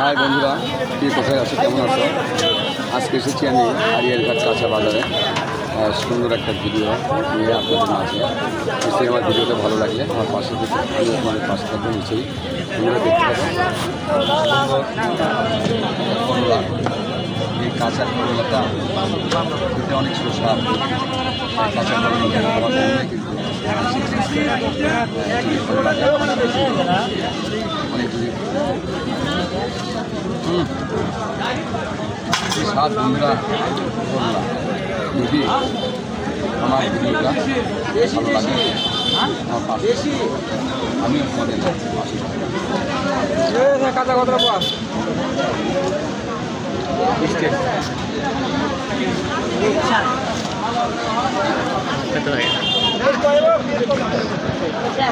High বন্ধুরা, কে কোথায় আছো? কেমন আছো? আজকে এসেছি আমি আরিয়ারঘাট কাঁচা বাজারে। সুন্দর একটা ভিডিও নিয়ে আপনাদের মাঝে। নিশ্চয়ই আমার ভিডিওটা ভালো লাগলে আমার পাশে থেকে আমি তোমাদের পাশে থাকব নিশ্চয়ই। তোমরা দেখতে সুন্দর এই কাঁচা করলাটা খেতে অনেক সুস্বাদ। কাঁচা আমার কিন্তু অনেক স্বাদ বন্ধুরা করলা যদি আমার ভিডিওটা ভালো লাগে। আমার পাশে আমিও তোমাদের পাশে কাঁচা কত পাস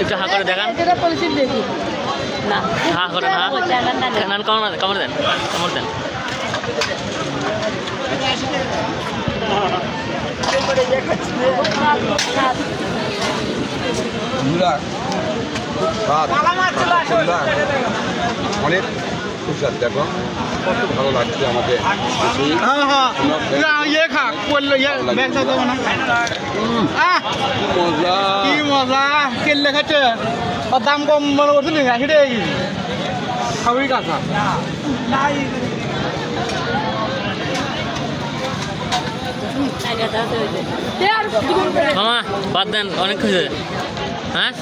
একটু হা করে দেখান দেখি। না। নান দেন দেন। অনেক সুস্বাদ দেখো কত ভালো লাগছে আমাকে মজা কি মজা কেলে খাচ্ছে। দাম কম মনে করছিল না সেটা খাবি কাঁচা। আর মামা, বাদ দেন, অনেক খুশি হ্যাঁ?